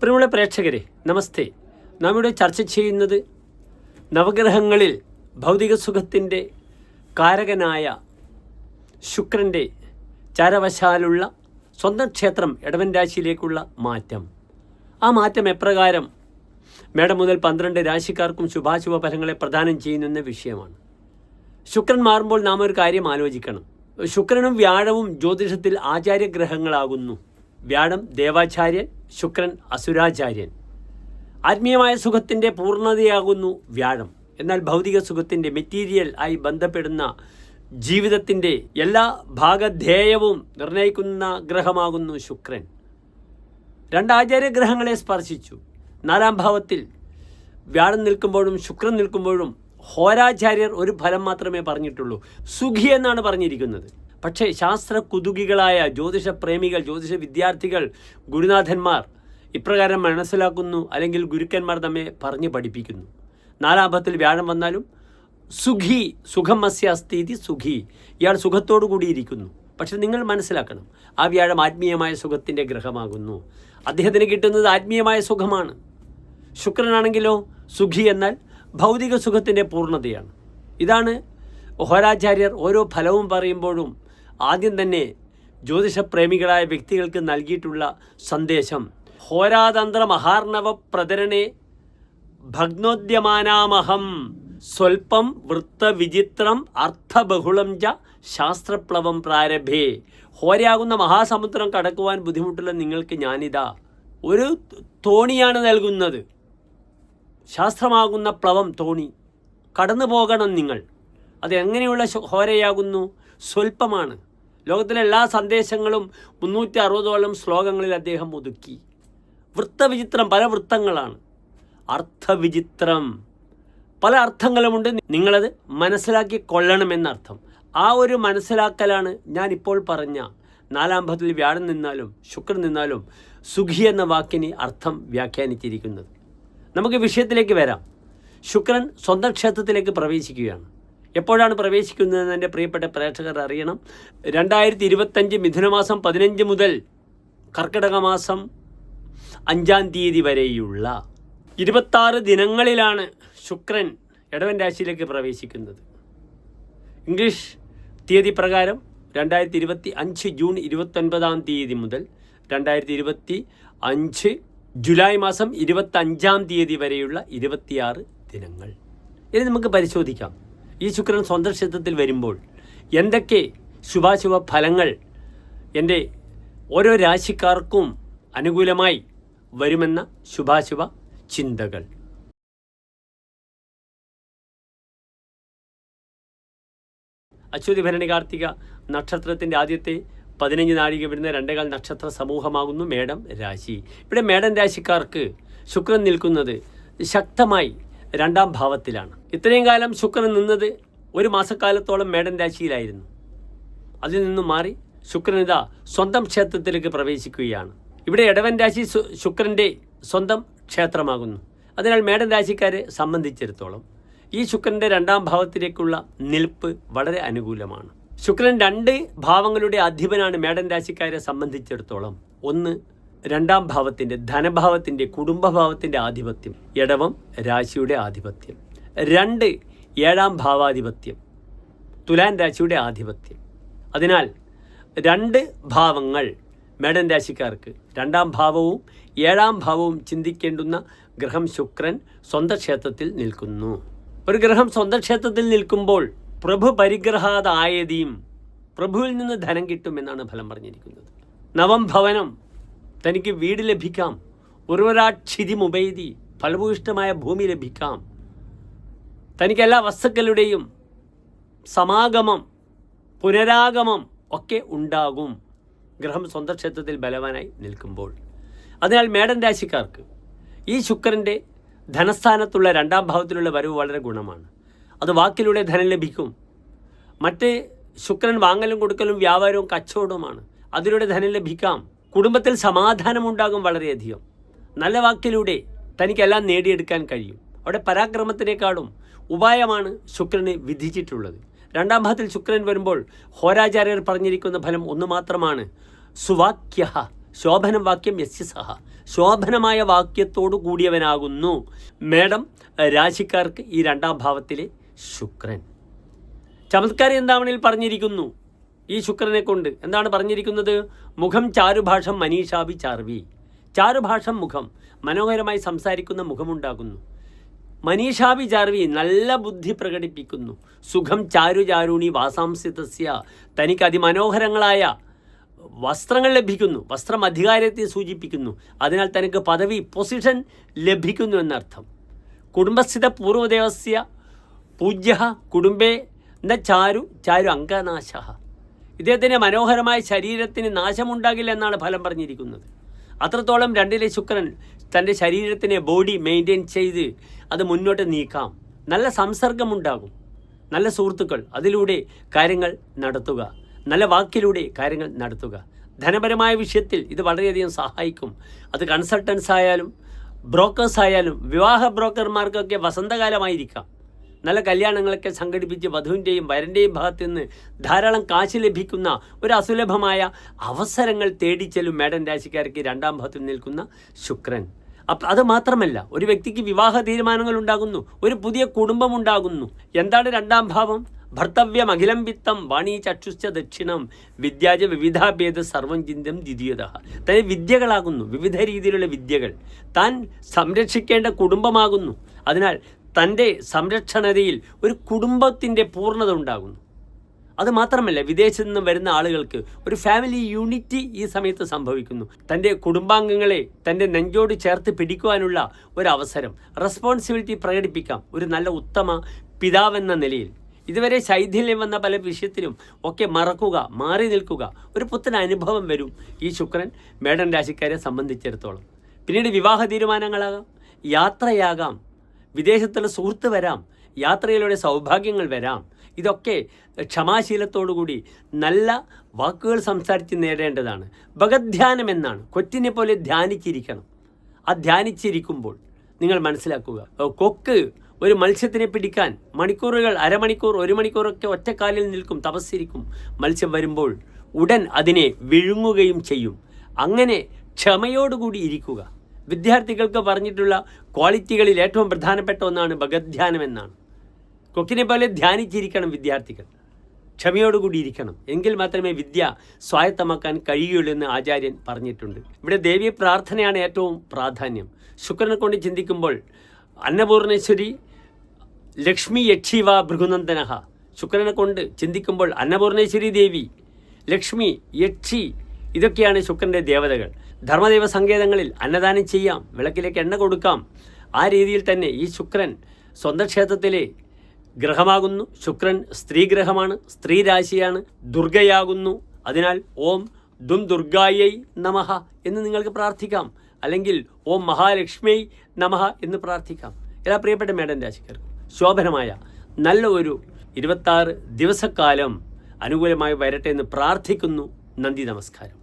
പ്രിയമുള്ള പ്രേക്ഷകരെ നമസ്തേ. നാം ഇവിടെ ചർച്ച ചെയ്യുന്നത് നവഗ്രഹങ്ങളിൽ ഭൗതിക സുഖത്തിന്റെ കാരകനായ ശുക്രന്റെ ചാരവശാലുള്ള സ്വന്തം ക്ഷേത്രം ഇടവൻ രാശിയിലേക്കുള്ള മാറ്റം. ആ മാറ്റം എപ്രകാരം മേടം മുതൽ പന്ത്രണ്ട് രാശിക്കാർക്കും ശുഭാശുഭ ഫലങ്ങളെ പ്രദാനം ചെയ്യുന്നെന്ന വിഷയമാണ്. ശുക്രൻ മാറുമ്പോൾ നാം ഒരു കാര്യം ആലോചിക്കണം. ശുക്രനും വ്യാഴവും ജ്യോതിഷത്തിൽ ആചാര്യഗ്രഹങ്ങളാകുന്നു. വ്യാഴം ദേവാചാര്യൻ ശുക്രൻ അസുരാചാര്യൻ. ആത്മീയമായ സുഖത്തിന്റെ പൂർണതയാകുന്നു വ്യാഴം. എന്നാൽ ഭൗതിക സുഖത്തിന്റെ മെറ്റീരിയൽ ആയി ബന്ധപ്പെടുന്ന ജീവിതത്തിന്റെ എല്ലാ ഭാഗധേയവും നിർണയിക്കുന്ന ഗ്രഹമാകുന്നു ശുക്രൻ. രണ്ട് ആചാര്യഗ്രഹങ്ങളെ സ്പർശിച്ചു. നാലാം ഭാവത്തിൽ വ്യാഴം നിൽക്കുമ്പോഴും ശുക്രൻ നിൽക്കുമ്പോഴും ഹോരാചാര്യർ ഒരു ഫലം മാത്രമേ പറഞ്ഞിട്ടുള്ളൂ. സുഖി എന്നാണ് പറഞ്ഞിരിക്കുന്നത്. പക്ഷേ ശാസ്ത്ര കുതുകികളായ ജ്യോതിഷ പ്രേമികൾ ജ്യോതിഷ വിദ്യാർത്ഥികൾ ഗുരുനാഥന്മാർ ഇപ്രകാരം മനസ്സിലാക്കുന്നു അല്ലെങ്കിൽ ഗുരുക്കന്മാർ നമ്മെ പറഞ്ഞു പഠിപ്പിക്കുന്നു. നാലാഭത്തിൽ വ്യാഴം വന്നാലും സുഖി സുഖം അസ്യ അസ്ഥിതി സുഖി. ഇയാൾ സുഖത്തോടു കൂടിയിരിക്കുന്നു. പക്ഷെ നിങ്ങൾ മനസ്സിലാക്കണം ആ വ്യാഴം ആത്മീയമായ സുഖത്തിന്റെ ഗ്രഹമാകുന്നു. അദ്ദേഹത്തിന് കിട്ടുന്നത് ആത്മീയമായ സുഖമാണ്. ശുക്രനാണെങ്കിലോ സുഖി എന്നാൽ ഭൗതിക സുഖത്തിന്റെ പൂർണതയാണ്. ഇതാണ് ഹോരാചാര്യർ ഓരോ ഫലവും പറയുമ്പോഴും ആദ്യം തന്നെ ജ്യോതിഷപ്രേമികളായ വ്യക്തികൾക്ക് നൽകിയിട്ടുള്ള സന്ദേശം. ഹോരാതന്ത്ര മഹാർണവ പ്രതരണേ ഭഗ്നോദ്യമാനാമഹം സ്വൽപ്പം വൃത്തവിചിത്രം അർത്ഥബഹുളം ച ശാസ്ത്രപ്ലവം പ്രാരംഭേ. ഹോരയാകുന്ന മഹാസമുദ്രം കടക്കുവാൻ ബുദ്ധിമുട്ടുള്ള നിങ്ങൾക്ക് ഞാനിതാ ഒരു തോണിയാണ് നൽകുന്നത്. ശാസ്ത്രമാകുന്ന പ്ലവം തോണി. കടന്നു പോകണം നിങ്ങൾ. അത് എങ്ങനെയുള്ള ഹോരയാകുന്നു? സ്വൽപ്പമാണ് ലോകത്തിലെ എല്ലാ സന്ദേശങ്ങളും മുന്നൂറ്റി അറുപതോളം ശ്ലോകങ്ങളിൽ അദ്ദേഹം ഒതുക്കി. വൃത്തവിചിത്രം പല വൃത്തങ്ങളാണ്. അർത്ഥവിചിത്രം. പല അർത്ഥങ്ങളുമുണ്ട്. നിങ്ങളത് മനസ്സിലാക്കി കൊള്ളണമെന്നർത്ഥം. ആ ഒരു മനസ്സിലാക്കലാണ് ഞാൻ ഇപ്പോൾ പറഞ്ഞ നാലാം ഭത്തിൽ വ്യാഴം നിന്നാലും ശുക്രൻ നിന്നാലും സുഖി എന്ന വാക്കിന് അർത്ഥം വ്യാഖ്യാനിച്ചിരിക്കുന്നത്. നമുക്ക് വിഷയത്തിലേക്ക് വരാം. ശുക്രൻ സ്വന്തം ക്ഷേത്രത്തിലേക്ക് പ്രവേശിക്കുകയാണ്. എപ്പോഴാണ് പ്രവേശിക്കുന്നതെന്ന് എന്റെ പ്രിയപ്പെട്ട പ്രേക്ഷകർ അറിയണം. രണ്ടായിരത്തി ഇരുപത്തഞ്ച് മിഥുനമാസം പതിനഞ്ച് മുതൽ കർക്കിടക മാസം അഞ്ചാം തീയതി വരെയുള്ള ഇരുപത്താറ് ദിനങ്ങളിലാണ് ശുക്രൻ ഇടവൻ രാശിയിലേക്ക് പ്രവേശിക്കുന്നത്. ഇംഗ്ലീഷ് തീയതി പ്രകാരം രണ്ടായിരത്തി ഇരുപത്തി അഞ്ച് ജൂൺ ഇരുപത്തൊൻപതാം തീയതി മുതൽ രണ്ടായിരത്തി ഇരുപത്തി അഞ്ച് ജൂലൈ മാസം ഇരുപത്തഞ്ചാം തീയതി വരെയുള്ള ഇരുപത്തിയാറ് ദിനങ്ങൾ. ഇനി നമുക്ക് പരിശോധിക്കാം. ഈ ശുക്രൻ സ്വന്തം ക്ഷേത്രത്തിൽ വരുമ്പോൾ എന്തൊക്കെ ശുഭാശുഭ ഫലങ്ങൾ എന്റെ ഓരോ രാശിക്കാർക്കും അനുകൂലമായി വരുമെന്ന ശുഭാശുഭ ചിന്തകൾ. അശ്വതി ഭരണി കാർത്തിക നക്ഷത്രത്തിന്റെ ആദ്യത്തെ പതിനഞ്ച് നാഴിക വരുന്ന രണ്ടേകാൽ നക്ഷത്ര സമൂഹമാകുന്നു മേടം രാശി. ഇവിടെ മേടം രാശിക്കാർക്ക് ശുക്രൻ നിൽക്കുന്നത് ശക്തമായി രണ്ടാം ഭാവത്തിലാണ്. ഇത്രയും കാലം ശുക്രൻ നിന്നത് ഒരു മാസക്കാലത്തോളം മേടൻ രാശിയിലായിരുന്നു. അതിൽ നിന്നും മാറി ശുക്രൻ ഇതാ സ്വന്തം ക്ഷേത്രത്തിലേക്ക് പ്രവേശിക്കുകയാണ്. ഇവിടെ ഇടവൻ രാശി ശുക്രന്റെ സ്വന്തം ക്ഷേത്രമാകുന്നു. അതിനാൽ മേടൻ രാശിക്കാരെ സംബന്ധിച്ചിടത്തോളം ഈ ശുക്രന്റെ രണ്ടാം ഭാവത്തിലേക്കുള്ള നിൽപ്പ് വളരെ അനുകൂലമാണ്. ശുക്രൻ രണ്ട് ഭാവങ്ങളുടെ അധിപനാണ് മേടൻ രാശിക്കാരെ സംബന്ധിച്ചിടത്തോളം. ഒന്ന് രണ്ടാം ഭാവത്തിന്റെ ധനഭാവത്തിന്റെ കുടുംബഭാവത്തിന്റെ ആധിപത്യം ഇടവം രാശിയുടെ ആധിപത്യം. രണ്ട് ഏഴാം ഭാവാധിപത്യം തുലാൻ രാശിയുടെ ആധിപത്യം. അതിനാൽ രണ്ട് ഭാവങ്ങൾ മേടൻ രാശിക്കാർക്ക് രണ്ടാം ഭാവവും ഏഴാം ഭാവവും ചിന്തിക്കേണ്ടുന്ന ഗ്രഹം ശുക്രൻ സ്വന്തം ക്ഷേത്രത്തിൽ നിൽക്കുന്നു. ഒരു ഗ്രഹം സ്വന്തം ക്ഷേത്രത്തിൽ നിൽക്കുമ്പോൾ പ്രഭു പരിഗ്രഹാതായതിയും പ്രഭുവിൽ നിന്ന് ധനം കിട്ടുമെന്നാണ് ഫലം പറഞ്ഞിരിക്കുന്നത്. നവം ഭവനം തനിക്ക് വീട് ലഭിക്കാം. ഉർവരാക്ഷിതി മുബൈതി ഫലഭൂയിഷ്ടമായ ഭൂമി ലഭിക്കാം. തനിക്ക് എല്ലാ വസ്തുക്കളുടെയും സമാഗമം പുനരാഗമം ഒക്കെ ഉണ്ടാകും. ഗ്രഹം സ്വന്തം ക്ഷേത്രത്തിൽ ബലവാനായി നിൽക്കുമ്പോൾ. അതിനാൽ മേടൻ രാശിക്കാർക്ക് ഈ ശുക്രന്റെ ധനസ്ഥാനത്തുള്ള രണ്ടാം ഭാവത്തിലുള്ള വരവ് വളരെ ഗുണമാണ്. അത് വാക്കിലൂടെ ധനം ലഭിക്കും. മറ്റ് ശുക്രൻ വാങ്ങലും കൊടുക്കലും വ്യാപാരവും കച്ചവടവുമാണ്. അതിലൂടെ ധനം ലഭിക്കാം. കുടുംബത്തിൽ സമാധാനമുണ്ടാകും വളരെയധികം. നല്ല വാക്കിലൂടെ തനിക്കെല്ലാം നേടിയെടുക്കാൻ കഴിയും. അവിടെ പരാക്രമത്തിനേക്കാളും ഉപായമാണ് ശുക്രനെ വിധിച്ചിട്ടുള്ളത്. രണ്ടാം ഭാഗത്തിൽ ശുക്രൻ വരുമ്പോൾ ഹോരാചാര്യർ പറഞ്ഞിരിക്കുന്ന ഫലം ഒന്ന് മാത്രമാണ്. സുവാക്യ ശോഭനം വാക്യം യസ്യസഹ. ശോഭനമായ വാക്യത്തോടു കൂടിയവനാകുന്നു മേഡം രാശിക്കാർക്ക് ഈ രണ്ടാം ഭാവത്തിലെ ശുക്രൻ. ചമത്കാരി എന്താവണിൽ പറഞ്ഞിരിക്കുന്നു? ഈ ശുക്രനെ കൊണ്ട് എന്താണ് പറഞ്ഞിരിക്കുന്നത്? മുഖം ചാരുഭാഷം മനീഷാവി ചാർവി. ചാരുഭാഷം മുഖം. മനോഹരമായി സംസാരിക്കുന്ന മുഖമുണ്ടാകുന്നു. മനീഷാവി ചാർവി നല്ല ബുദ്ധി പ്രകടിപ്പിക്കുന്നു. സുഖം ചാരു ചാരുണി വാസാംസിതസ്യ തനിക്ക് അതിമനോഹരങ്ങളായ വസ്ത്രങ്ങൾ ലഭിക്കുന്നു. വസ്ത്രം അധികാരത്തെ സൂചിപ്പിക്കുന്നു. അതിനാൽ തനിക്ക് പദവി പൊസിഷൻ ലഭിക്കുന്നു എന്നർത്ഥം. കുടുംബസ്ഥിത പൂർവദേവസ്യ പൂജ്യ കുടുംബേ ന ചാരു ചാരു അംഗനാശ ഇദ്ദേഹത്തിന്റെ മനോഹരമായ ശരീരത്തിന് നാശമുണ്ടാകില്ല എന്നാണ് ഫലം പറഞ്ഞിരിക്കുന്നത്. അത്രത്തോളം രണ്ടിലെ ശുക്രൻ തന്റെ ശരീരത്തിനെ ബോഡി മെയിന്റെയിൻ ചെയ്ത് അത് മുന്നോട്ട് നീക്കാം. നല്ല സംസർഗമുണ്ടാകും. നല്ല സുഹൃത്തുക്കൾ അതിലൂടെ കാര്യങ്ങൾ നടത്തുക. നല്ല വാക്കിലൂടെ കാര്യങ്ങൾ നടത്തുക. ധനപരമായ വിഷയത്തിൽ ഇത് വളരെയധികം സഹായിക്കും. അത് കൺസൾട്ടൻസ് ആയാലും ബ്രോക്കേഴ്സ് ആയാലും വിവാഹ ബ്രോക്കർമാർക്കൊക്കെ വസന്തകാലമായിരിക്കാം. നല്ല കല്യാണങ്ങളൊക്കെ സംഘടിപ്പിച്ച് വധുവിന്റെയും വരന്റെയും ഭാഗത്തു നിന്ന് ധാരാളം കാശ് ലഭിക്കുന്ന ഒരു അസുലഭമായ അവസരങ്ങൾ തേടിച്ചെല്ലും മേഡൻ രാശിക്കാർക്ക് രണ്ടാം ഭാഗത്തിൽ നിൽക്കുന്ന ശുക്രൻ. അത് മാത്രമല്ല ഒരു വ്യക്തിക്ക് വിവാഹ തീരുമാനങ്ങൾ ഉണ്ടാകുന്നു ഒരു പുതിയ കുടുംബം ഉണ്ടാകുന്നു. എന്താണ് രണ്ടാം ഭാവം? ഭർത്തവ്യം അഖിലം വിത്തം വാണി ചക്ഷുശ്ച ദക്ഷിണം വിദ്യാജ വിവിധാഭേദ സർവം ചിന്തം ദ്വിതീയത. തന്നെ വിദ്യകളാകുന്നു വിവിധ രീതിയിലുള്ള വിദ്യകൾ. താൻ സംരക്ഷിക്കേണ്ട കുടുംബമാകുന്നു. അതിനാൽ തന്റെ സംരക്ഷണതയിൽ ഒരു കുടുംബത്തിന്റെ പൂർണത ഉണ്ടാകുന്നു. അത് മാത്രമല്ല വിദേശത്ത് നിന്ന് വരുന്ന ആളുകൾക്ക് ഒരു ഫാമിലി യൂണിറ്റി ഈ സമയത്ത് സംഭവിക്കുന്നു. തന്റെ കുടുംബാംഗങ്ങളെ തന്റെ നെഞ്ചോട് ചേർത്ത് പിടിക്കുവാനുള്ള ഒരു അവസരം റെസ്പോൺസിബിലിറ്റി പ്രകടിപ്പിക്കാം ഒരു നല്ല ഉത്തമ പിതാവെന്ന നിലയിൽ. ഇതുവരെ ശൈഥില്യം വന്ന പല വിഷയത്തിലും ഒക്കെ മറക്കുക മാറി നിൽക്കുക ഒരു പുത്തൻ അനുഭവം വരും ഈ ശുക്രൻ മേടൻ രാശിക്കാരെ സംബന്ധിച്ചിടത്തോളം. പിന്നീട് വിവാഹ തീരുമാനങ്ങളാകാം യാത്രയാകാം വിദേശത്തുള്ള സുഹൃത്ത് വരാം യാത്രയിലൂടെ സൗഭാഗ്യങ്ങൾ വരാം. ഇതൊക്കെ ക്ഷമാശീലത്തോടുകൂടി നല്ല വാക്കുകൾ സംസാരിച്ച് നേടേണ്ടതാണ്. ഭഗധ്യാനം എന്നാണ്. കൊറ്റിനെ പോലെ ധ്യാനിച്ചിരിക്കണം. ആ ധ്യാനിച്ചിരിക്കുമ്പോൾ നിങ്ങൾ മനസ്സിലാക്കുക കൊക്ക് ഒരു മത്സ്യത്തിനെ പിടിക്കാൻ മണിക്കൂറുകൾ അരമണിക്കൂർ ഒരു മണിക്കൂറൊക്കെ ഒറ്റക്കാലിൽ നിൽക്കും തപസ്സിരിക്കും. മത്സ്യം വരുമ്പോൾ ഉടൻ അതിനെ വിഴുങ്ങുകയും ചെയ്യും. അങ്ങനെ ക്ഷമയോടുകൂടി ഇരിക്കുക. വിദ്യാർത്ഥികൾക്ക് പറഞ്ഞിട്ടുള്ള ക്വാളിറ്റികളിൽ ഏറ്റവും പ്രധാനപ്പെട്ട ഒന്നാണ് ഭഗധ്യാനം എന്നാണ് കൊക്കിനെ പോലെ ധ്യാനിച്ചിരിക്കണം വിദ്യാർത്ഥികൾ. ക്ഷമയോടുകൂടി ഇരിക്കണം. എങ്കിൽ മാത്രമേ വിദ്യ സ്വായത്തമാക്കാൻ കഴിയുള്ളൂ എന്ന് ആചാര്യൻ പറഞ്ഞിട്ടുണ്ട്. ഇവിടെ ദേവീ പ്രാർത്ഥനയാണ് ഏറ്റവും പ്രാധാന്യം. ശുക്രനെ കൊണ്ട് ചിന്തിക്കുമ്പോൾ അന്നപൂർണേശ്വരി ലക്ഷ്മി യക്ഷിവ ഭൃഗുനന്ദനഹ. ശുക്രനെ കൊണ്ട് ചിന്തിക്കുമ്പോൾ അന്നപൂർണേശ്വരി ദേവി ലക്ഷ്മി യക്ഷി ഇതൊക്കെയാണ് ശുക്രന്റെ ദേവതകൾ. ധർമ്മദൈവ സങ്കേതങ്ങളിൽ അന്നദാനം ചെയ്യാം വിളക്കിലേക്ക് എണ്ണ കൊടുക്കാം. ആ രീതിയിൽ തന്നെ ഈ ശുക്രൻ സ്വന്തം ക്ഷേത്രത്തിലെ ഗ്രഹമാകുന്നു. ശുക്രൻ സ്ത്രീഗ്രഹമാണ് സ്ത്രീ രാശിയാണ് ദുർഗയാകുന്നു. അതിനാൽ ഓം ദും ദുർഗായൈ നമഹ എന്ന് നിങ്ങൾക്ക് പ്രാർത്ഥിക്കാം. അല്ലെങ്കിൽ ഓം മഹാലക്ഷ്മി നമഹ എന്ന് പ്രാർത്ഥിക്കാം. എല്ലാ പ്രിയപ്പെട്ട മേഡൻ രാശിക്കാർക്കും ശോഭനമായ നല്ല ഒരു ഇരുപത്താറ് ദിവസക്കാലം അനുകൂലമായി വരട്ടെ എന്ന് പ്രാർത്ഥിക്കുന്നു. നന്ദി നമസ്കാരം.